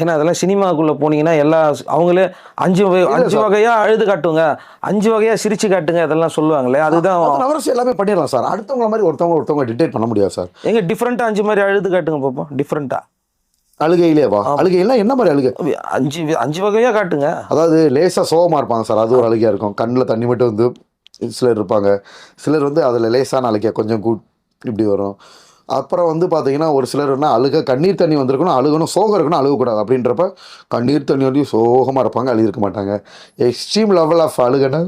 ஏன்னா அதெல்லாம் சினிமாக்குள்ள போனீங்கன்னா எல்லா அவங்களே அஞ்சு அஞ்சு வகையா அழுது காட்டுங்க. அஞ்சு வகையா சிரிச்சு காட்டுங்க இதெல்லாம் சொல்லுவாங்களே அதுதான் அவர்ஸ் எல்லாமே பண்ணிடலாம் சார். அடுத்தவங்கள மாதிரி ஒருத்தவங்க ஒருத்தவங்க டிடெக்ட் பண்ண முடியாது சார். எங்க டிஃப்ரெண்டா அஞ்சு மாதிரி அழுது காட்டுங்க பார்ப்போம் டிஃப்ரெண்டா அழுகையிலே வா. அழுகையில என்ன மாதிரி அழுகை? அஞ்சு அஞ்சு வகையா காட்டுங்க. அதாவது லேசாக சோகமாக இருப்பாங்க சார். அது ஒரு அழுகையாக இருக்கும். கண்ணில் தண்ணி மட்டும் வந்து சிலர் இருப்பாங்க. சிலர் வந்து அதில் லேசான அழுகையா கொஞ்சம் கூ இப்படி வரும். அப்புறம் வந்து பார்த்தீங்கன்னா ஒரு சிலர் என்ன அழுக கண்ணீர் தண்ணி வந்திருக்கணும் அழுகணும் சோகம் இருக்கணும் அழுகக்கூடாது அப்படின்றப்ப கண்ணீர் தண்ணி வந்து சோகமாக இருப்பாங்க அழுகிருக்க மாட்டாங்க. எக்ஸ்ட்ரீம் லெவல் ஆஃப் அழுகனா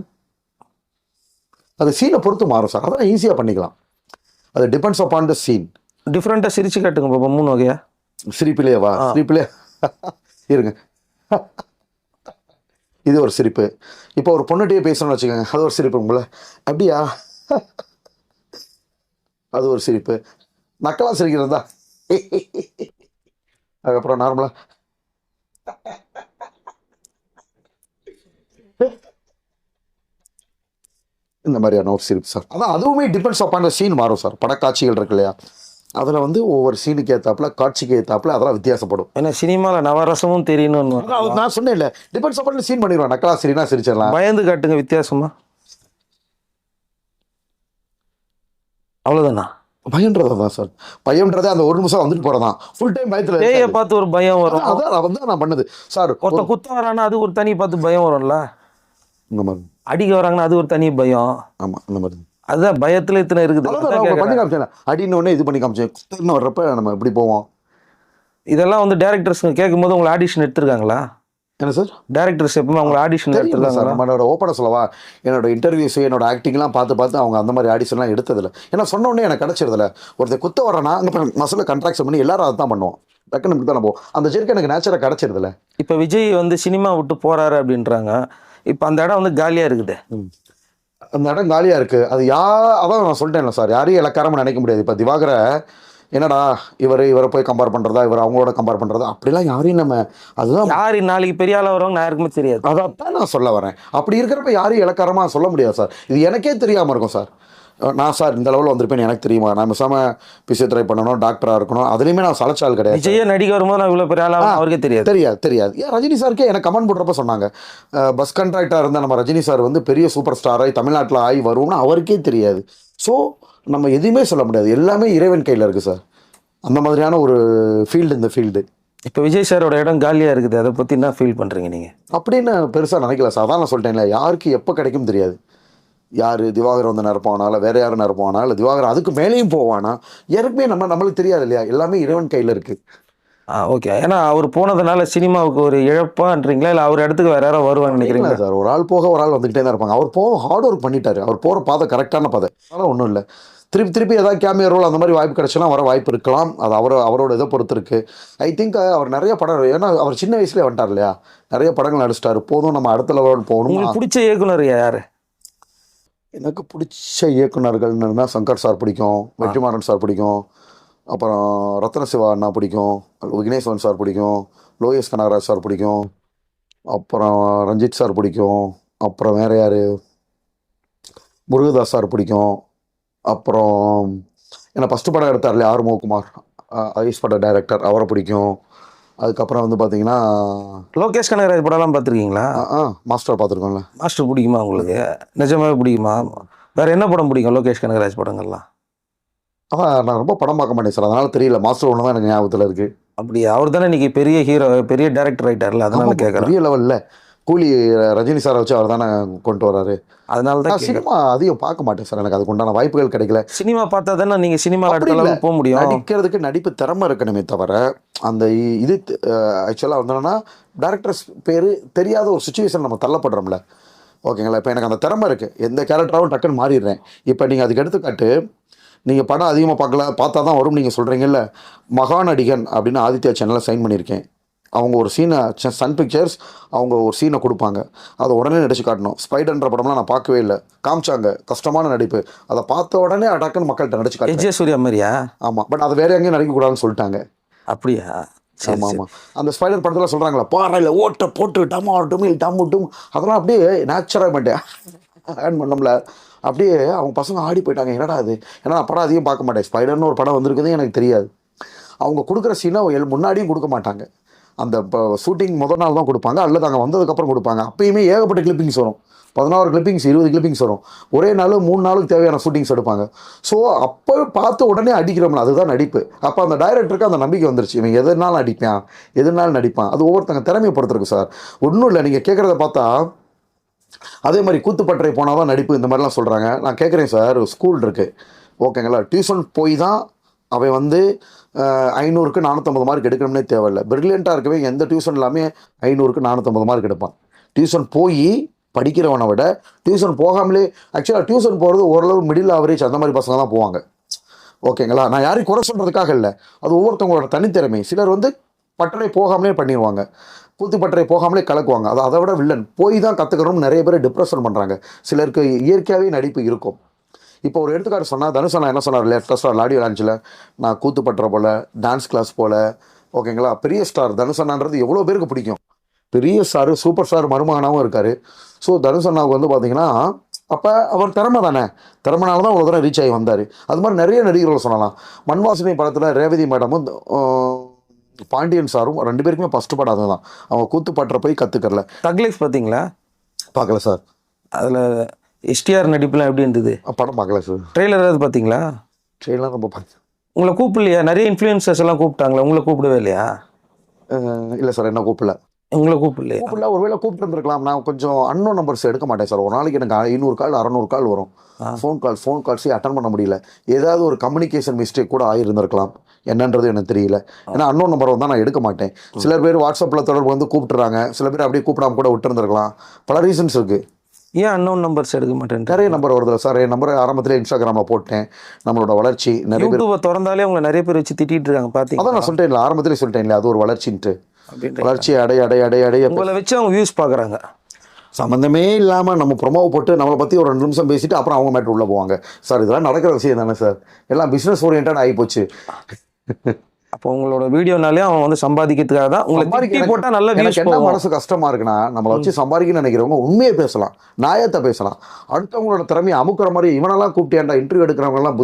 அது சீனை பொறுத்து மாறும் சார் அதான் ஈஸியாக பண்ணிக்கலாம். அது டிபெண்ட்ஸ் அப்பான் த சீன் டிஃப்ரெண்டா சிரிச்சு காட்டுங்க பாப்போம் மூணு வகையா? சிரிப்பிலே வா சிரிப்பிலே இருங்க. இது ஒரு சிரிப்பு. இப்போ ஒரு பொண்ணுகிட்டயே பேசணும்னு வச்சுக்கோங்க. அது ஒரு சிரிப்பு உங்களை. அப்படியா? அது ஒரு சிரிப்பு. நக்கலா சிரிக்கிறதா? அதுக்கப்புறம் நார்மலா இந்த மாதிரியான ஒரு சிரிப்பு சார். அதான் அதுவுமே டிபெண்ட்ஸ் அப்பான் சீன் மாறும் சார். படக்காட்சிகள் இருக்கு இல்லையா? அதில் வந்து ஒவ்வொரு சீனுக்கு ஏற்றாப்புல காட்சிக்கு ஏற்றாப்புல அதெல்லாம் வித்தியாசப்படும். ஏன்னா சினிமால நவரசமும் தெரியணும்னு நான் சொன்னேன் இல்லை டிபெண்ட்ஸ் அப்பான் சீன் பண்ணிடுவேன். நக்கலா சிரினா சிரிச்சிடலாம். பயந்து காட்டுங்க வித்தியாசமா. அவ்வளவுதானா? பயன்றதை தான் சார். பயம்ன்றதே அந்த ஒரு நிமிஷம் வந்துட்டு போகிறதான் ஃபுல் டைம் பயத்தில் பேயை பார்த்து ஒரு பயம் வரும். அதான் அதான் வந்து நான் பண்ணது. சார் ஒருத்தன் குத்த வரானா அது ஒரு தனி பார்த்து பயம் வரும்ல? இந்த மாதிரி. அடிக்க வராங்கன்னா அது ஒரு தனி பயம். ஆமாம் இந்த மாதிரி. அதுதான் பயத்துல இத்தனை இருக்குது. பண்ணி காமிச்சேன். அடின்னு இது பண்ணி காமிச்சேன். குத்துன்னு வர்றப்ப நம்ம எப்படி போவோம்? இதெல்லாம் வந்து டேரக்டர்ஸ் கேட்கும்போது உங்களை ஆடிஷன் எடுத்திருக்காங்களா? என்ன சார்? டேரக்டர்ஸ் எப்பவுமே உங்களை ஆடிஷன் தெரியல சார். நம்மளோட ஓப்பனை சொல்லவா? என்னோட இன்டர்வியூஸ் என்னோட ஆக்டிங்லாம் பார்த்து பார்த்து அவங்க அந்த மாதிரி ஆடிஷன்லாம் எடுத்ததில்ல. ஏன்னா சொன்ன உடனே எனக்கு கிடச்சிருதில்ல. ஒருத்தர் குத்த வரனா அங்கே மசில் கண்ட்ராக்ஷன் பண்ணி எல்லாரும் அதை தான் பண்ணுவோம். டக்குன்னு இப்படி தான் போவோம். அந்த ஜெருக்கு எனக்கு நேச்சராக கிடச்சிருதில்ல. இப்போ விஜய் வந்து சினிமா விட்டு போறாரு அப்படின்றாங்க. இப்போ அந்த இடம் வந்து காலியா இருக்குது. அந்த இடம் காலியாக இருக்குது அது யா அதான் நான் சொல்லிட்டேன்ல சார். யாரையும் இலக்காரமாக நினைக்க முடியாது. இப்போ திவாகரை என்னடா இவர் இவரை போய் கம்பேர் பண்ணுறதா இவர் அவங்களோட கம்பேர் பண்ணுறதா அப்படிலாம் யாரையும் நம்ம அதுதான் யாரு நாளைக்கு பெரிய ஆளா வருவாங்க நான் யாருக்குமே தெரியாது. அதான் நான் சொல்ல வரேன். அப்படி இருக்கிறப்ப யாரையும் இலக்காரமாக சொல்ல முடியாது சார். இது எனக்கே தெரியாமல் இருக்கும் சார். நான் சார் இந்த லெவலில் வந்திருப்பேன்னு எனக்கு தெரியுமா? நான் பேசாமல் பிசியோதெரபி பண்ணணும் டாக்டராக இருக்கணும் அதுலேயுமே நான் சளைச்சால் கிடையாது விஜயே நடிக்க வரும்போது நான் இவ்வளவு பெரிய ஆளா அவருக்கே தெரியாது. தெரியாது தெரியாது. ஏன் ரஜினி சாருக்கே எனக்கு கமெண்ட் போடுறப்ப சொன்னாங்க. பஸ் கண்ட்ராக்டாக இருந்த நம்ம ரஜினி சார் வந்து பெரிய சூப்பர் ஸ்டாராகி தமிழ்நாட்டில் ஆகி வருவோம்னு அவருக்கே தெரியாது. ஸோ நம்ம எதுவுமே சொல்ல முடியாது. எல்லாமே இறைவன் கையில் இருக்குது சார் அந்த மாதிரியான ஒரு ஃபீல்டு இந்த ஃபீல்டு இப்போ விஜய் சாரோட இடம் காலியா இருக்குது. அதை பத்தி என்ன ஃபீல் பண்றீங்க நீங்க? அப்படின்னு பெருசாக நினைக்கல சார் அதான் நான் சொல்லிட்டேன்ல யாருக்கு எப்போ கிடைக்கும் தெரியாது. யார் திவாகர் வந்து நிரப்பானா இல்லை வேற யாரும் நிரப்பானா இல்லை திவாகர் அதுக்கு மேலேயும் போவானா யாருக்குமே நம்ம நம்மளுக்கு தெரியாது இல்லையா? எல்லாமே இறைவன் கையில் இருக்குது ஓகே ஏன்னா அவர் போனதுனால சினிமாவுக்கு ஒரு இழப்பான்றீங்களா? இல்லை அவர் இடத்துக்கு வேற யாரோ வருவான்னு நினைக்கிறீங்களா? சார். ஒரு ஆள் போக ஒரு ஆள் வந்துக்கிட்டே தான் இருப்பாங்க. அவர் போக ஹார்ட் ஒர்க் பண்ணிட்டாரு. அவர் போகிற பாதை கரெக்டான பாதை. அதனால் ஒன்றும் இல்லை. திருப்பி திருப்பி ஏதாவது கேமியோ ரோல் அந்த மாதிரி வாய்ப்பு கிடைச்சுன்னா வர வாய்ப்பு இருக்கலாம். அது அவர் அவரோட இதை பொறுத்து இருக்கு. ஐ திங்க் அவர் நிறைய படம் ஏன்னா அவர் சின்ன வயசுலேயே வந்துட்டார் இல்லையா? நிறைய படங்கள் நடிச்சிட்டாரு. போதும் நம்ம அடுத்த லெவல் போகணும்? உங்களுக்கு பிடிச்ச இயக்குனர் யாரு? எனக்கு பிடிச்ச இயக்குனர்கள்னு சங்கர் சார் பிடிக்கும். வெற்றிமாறன் சார் பிடிக்கும். அப்புறம் ரத்ன சிவா அண்ணா பிடிக்கும் விக்னேஸ்வரன் சார் பிடிக்கும் லோகேஷ் கனகராஜ் சார் பிடிக்கும் அப்புறம் ரஞ்சித் சார் பிடிக்கும் அப்புறம் வேற யார்? முருகதாஸ் சார் பிடிக்கும் அப்புறம் என்ன ஃபஸ்ட்டு படம் எடுத்தார் இல்லையா ஆர் மோகுமார் ஐஸ் பட டைரக்டர் அவரை பிடிக்கும். அதுக்கப்புறம் வந்து பார்த்தீங்கன்னா லோகேஷ் கனகராஜ் படம்லாம் பார்த்துருக்கீங்களா? மாஸ்டர் பார்த்துருக்கோம்ல. மாஸ்டர் பிடிக்குமா உங்களுக்கு? நிஜமாவே பிடிக்குமா? வேற என்ன படம் பிடிக்கும் லோகேஷ் கனகராஜ் படங்கள்லாம்? அதான் நான் ரொம்ப படம் பார்க்க மாட்டேன் சார். அதனால தெரியல. மாஸ்டர் ஒன்று தான் எனக்கு ஞாபகத்தில் இருக்குது அப்படி அவர் தானே இன்னைக்கு பெரிய ஹீரோ பெரிய டைரக்டர் ஆயிட்டார்ல. அதனால கேட்குறேன் பெரிய லெவல்ல கூலி ரஜினி சாரை வச்சு அவர் தானே கொண்டு வராரு. அதனால தான். சினிமா அதிகம் பார்க்க மாட்டேன் சார் எனக்கு. அதுக்கு உண்டான வாய்ப்புகள் கிடைக்கல. சினிமா பார்த்தா தானே நீங்க சினிமா போக முடியும். நடிக்கிறதுக்கு நடிப்பு திறமை இருக்கணுமே தவிர அந்த இது ஆக்சுவலாக வந்தோன்னா டேரக்டர்ஸ் பேர் தெரியாத ஒரு சுச்சுவேஷன் நம்ம தள்ளப்படுறோம்ல. ஓகேங்களா இப்போ எனக்கு அந்த திறமை இருக்குது எந்த கேரக்டராகவும் டக்குன்னு மாறிடுறேன். இப்போ நீங்கள் அதுக்கு எடுத்துக்காட்டு நீங்கள் படம் அதிகமாக பார்க்கல பார்த்தா தான் வரும் நீங்கள் சொல்கிறீங்கல்ல மகாநடிகன் அப்படின்னு ஆதித்யா சேனலில் சைன் பண்ணியிருக்கேன். அவங்க ஒரு சீனை சன் பிக்சர்ஸ் அவங்க ஒரு சீனை கொடுப்பாங்க. அதை உடனே நடிச்சு காட்டணும். ஸ்பைடர்ன்ற படம்லாம் நான் பார்க்கவே இல்லை. காமிச்சாங்க. கஷ்டமான நடிப்பு. அதை பார்த்த உடனே டக்குன்னு மக்கள்கிட்ட நடிச்சு காட்டேன் எஜே சூர்யா மாதிரியா? ஆமாம் பட் அதை வேற எங்கேயும் நடிக்கக்கூடாதுன்னு சொல்லிட்டாங்க. அப்படியா? ஆமாம். ஆமாம் அந்த ஸ்பைடர் படத்தில் சொல்கிறாங்களா பாறை இல்லை ஓட்ட போட்டு டமா டுமில் டம்மு டும். அதெல்லாம் அப்படியே நேச்சுரலாக மாட்டேன். ஆட் பண்ணோம்ல. அப்படியே அவங்க பசங்க ஆடி போயிட்டாங்க. என்னடா அது ஏன்னா நான் படம் அதிகம் பார்க்க மாட்டேன். ஸ்பைடர்னு ஒரு படம் வந்திருக்குது எனக்கு தெரியாது. அவங்க கொடுக்குற சீனை முன்னாடியும் கொடுக்க மாட்டாங்க. அந்த இப்போ ஷூட்டிங் முதல் நாள் தான் கொடுப்பாங்க. அல்லது அங்கே வந்ததுக்கப்புறம் கொடுப்பாங்க. அப்பயுமே ஏகப்பட்ட கிளிப்பிங்ஸ் வரும். பதினாறு கிளிப்பிங்ஸ் இருபது கிளிப்பிங்ஸ் வரும். ஒரே நாள் மூணு நாளுக்கு தேவையான ஷூட்டிங்ஸ் எடுப்பாங்க. ஸோ அப்போ பார்த்து உடனே அடிக்கிறோம்ல. அதுதான் நடிப்பு. அப்போ அந்த டைரக்டருக்கு அந்த நம்பிக்கை வந்துருச்சு. இவன் எதுனாலும் அடிப்பான் எதுனாலும் நடிப்பான்? அது ஒவ்வொருத்தங்க திறமையை பொறுத்திருக்கு சார் ஒன்றும் இல்லை. நீங்கள் கேட்குறத பார்த்தா அதே மாதிரி கூத்துப்பட்டறை போனால் தான் நடிப்பு இந்த மாதிரிலாம் சொல்கிறாங்க நான் கேட்குறேன் சார் ஸ்கூல் இருக்குது ஓகேங்களா? டியூஷன் போய் தான் அவன் வந்து ஐநூறுக்கு நானூற்றம்பது மார்க் எடுக்கணும்னே தேவையில்ல. பிரில்லியண்ட்டாக இருக்கவே எந்த டியூஷன் எல்லாமே ஐநூறுக்கு நானூற்றம்பது மார்க் எடுப்பான். டியூஷன் போய் படிக்கிறவனை விட டியூஷன் போகாமலே ஆக்சுவலாக டியூஷன் போகிறது ஓரளவு மிடில் ஆவரேஜ் அந்த மாதிரி பசங்க தான் போவாங்க. ஓகேங்களா? நான் யாரையும் குறை சொல்கிறதுக்காக இல்லை. அது ஒவ்வொருத்தவங்களோட தனித்திறமை. சிலர் வந்து பட்டறை போகாமலே பண்ணிடுவாங்க கூத்து பட்டறை போகாமலே கலக்குவாங்க. அது அதை விட வில்லன் போய் தான் கற்றுக்கணும் நிறைய பேர் டிப்ரெஷன் பண்ணுறாங்க சிலருக்கு இயற்கையாகவே நடிப்பு இருக்கும். இப்போ ஒரு எடுத்துக்காட்டு சொன்னால் தனுஷ் நான் என்ன சொன்னார்? லேட்டஸ்ட்டாக லாடியோ லான்ச்சில் நான் கூத்து பட்டுற டான்ஸ் கிளாஸ் போல் ஓகேங்களா பெரிய ஸ்டார் தனுஷண்ணான்றது எவ்வளோ பேருக்கு பிடிக்கும்? பெரிய ஸ்டார் சூப்பர் ஸ்டார் மருமகனாகவும் இருக்கார். ஸோ தனுஷ் அண்ணாவுக்கு வந்து பார்த்தீங்கன்னா அப்போ அவர் திறமை தானே? திறமைனால தான் அவ்வளோ தூரம் ரீச் ஆகி வந்தார். அது மாதிரி நிறைய நடிகர்கள் சொல்லலாம். மண்வாசினி படத்தில் ரேவதி மேடமும் பாண்டியன் சாரும் ரெண்டு பேருக்குமே ஃபஸ்ட்டு படம் அதுதான். அவங்க கூத்து பட்டுற போய் கற்றுக்கறல தக் லைஃப் பார்த்தீங்களா பார்க்கல சார். அதில் எஸ்டிஆர் நடிப்புலாம் எப்படி இருந்தது? படம் பார்க்கல சார். ட்ரெய்லர் ஏதாவது பார்த்தீங்களா ட்ரெயின்லாம் ரொம்ப பார்க்க உங்களை கூப்பிடலையா? நிறைய இன்ஃப்ளூயன்சர்ஸ் எல்லாம் கூப்பிட்டாங்களா? உங்களை கூப்பிடவே இல்லையா? இல்லை சார் என்ன கூப்பிடல. உங்களை கூப்பிடலையா? கூப்பிடல ஒருவேளை கூப்பிட்டு இருந்திருக்கலாம். நான் கொஞ்சம் அன்னோன் நம்பர்ஸ் எடுக்க மாட்டேன் சார். ஒரு நாளைக்கு எனக்கு ஐநூறு கால் அறநூறு கால் வரும். ஃபோன் கால் ஃபோன் கால்ஸே அட்டன் பண்ண முடியல. ஏதாவது ஒரு கம்யூனிகேஷன் மிஸ்டேக் கூட ஆகியிருந்திருக்கலாம் என்னன்றது எனக்கு தெரியல. ஏன்னா அன்னோன் நம்பர் வந்தால் நான் எடுக்க மாட்டேன். சிலர் பேர் வாட்ஸ்அப்பில் தொடர்பு வந்து கூப்பிட்டுறாங்க. சில பேர் அப்படியே கூப்பிடாம கூட விட்டுருந்துருக்கலாம். பல ரீசன்ஸ் இருக்குது ஏன் அன்னோன் நம்பர்ஸ் எடுக்க மாட்டேன் நிறைய நம்பர் வருது சார் என் நம்பர் ஆரம்பத்தில் இன்ஸ்டாகிராமில் போட்டேன். நம்மளோட வளர்ச்சி நிறைய பேர் திறந்தாலே உங்களை நிறைய பேர் வச்சு திட்டிட்டு இருக்காங்க அதான் பார்த்தீங்களா நான் சொல்லிட்டேன்ல ஆரம்பத்திலே சொல்லிட்டேன்ல அது ஒரு வளர்ச்சின்ட்டு. வளர்ச்சி அடை அடை அடை அடைய உங்களை வச்சு அவங்க வியூஸ் பார்க்குறாங்க. சம்மந்தமே இல்லாமல் நம்ம ப்ரொமோவை போட்டு நம்மளை பற்றி ஒரு ரெண்டு நிமிஷம் பேசிட்டு அப்புறம் அவங்க மேட்ரு உள்ளே போவாங்க. சார் இதெல்லாம் நடக்கிற விஷயம் தானே சார் எல்லாம் பிஸ்னஸ் ஓரியன்டாக ஆகிப்போச்சு அப்போ உங்களோட வீடியோனாலே அவன் வந்து சம்பாதிக்கிறதுக்காக தான் உங்களை திட்டி போட்டால் நல்ல வியூஸ் என்ன மனசு கஷ்டமா இருக்குன்னா நம்மளை வச்சு சம்பாதிக்கணும்னு நினைக்கிறவங்க உண்மையை பேசலாம் நியாயத்தை பேசலாம். அடுத்தவங்களோட திறமையை அமுக்குற மாதிரி இவனெல்லாம் கூப்பிட்டேன்டா இன்டர்வியூ எடுக்கிறவங்கலாம்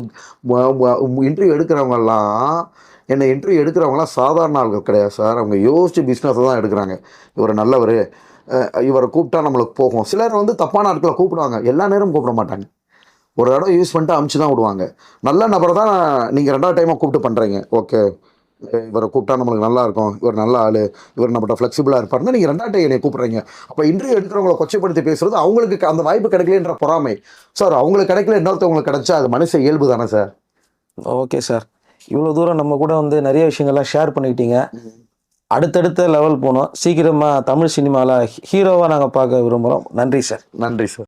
இன்டர்வியூ எடுக்கிறவங்கலாம் என்னை இன்டர்வியூ எடுக்கிறவங்கலாம் சாதாரண ஆள்கள் கிடையாது சார். அவங்க யோசிச்சு பிஸ்னஸை தான் எடுக்கிறாங்க. இவர் நல்லவர். இவரை கூப்பிட்டா நம்மளுக்கு போகும். சிலர் வந்து தப்பான ஆட்களை கூப்பிடுவாங்க. எல்லா நேரமும் கூப்பிட மாட்டாங்க. ஒரு இடம் யூஸ் பண்ணிட்டு அமுச்சு தான் விடுவாங்க. நல்ல நபரை தான் நீங்கள் ரெண்டாவது டைமாக கூப்பிட்டு பண்ணுறீங்க ஓகே இவரை கூப்பிட்டா நம்மளுக்கு நல்லா இருக்கும். இவர் நல்ல ஆள். இவர் நம்மகிட்ட ஃப்ளெக்சிபிளாக இருப்பாருன்னா நீங்கள் ரெண்டாவது டைம் என்னை கூப்பிட்றீங்க. அப்போ இன்டர்வியூ எடுக்கிறவங்கள கொச்சைப்படுத்தி பேசுறது அவங்களுக்கு அந்த வாய்ப்பு கிடைக்கலன்ற பொறாமை. சார் அவங்களுக்கு கிடைக்கல இன்னொருத்தவங்களுக்கு கிடைச்சா அது மனுஷ இயல்பு தானே சார் ஓகே சார் இவ்வளோ தூரம் நம்ம கூட வந்து நிறைய விஷயங்கள்லாம் ஷேர் பண்ணிக்கிட்டீங்க அடுத்தடுத்த லெவல் போனோம். சீக்கிரமாக தமிழ் சினிமாவில் ஹீரோவாக நாங்கள் பார்க்க விரும்புகிறோம் நன்றி சார் நன்றி சார்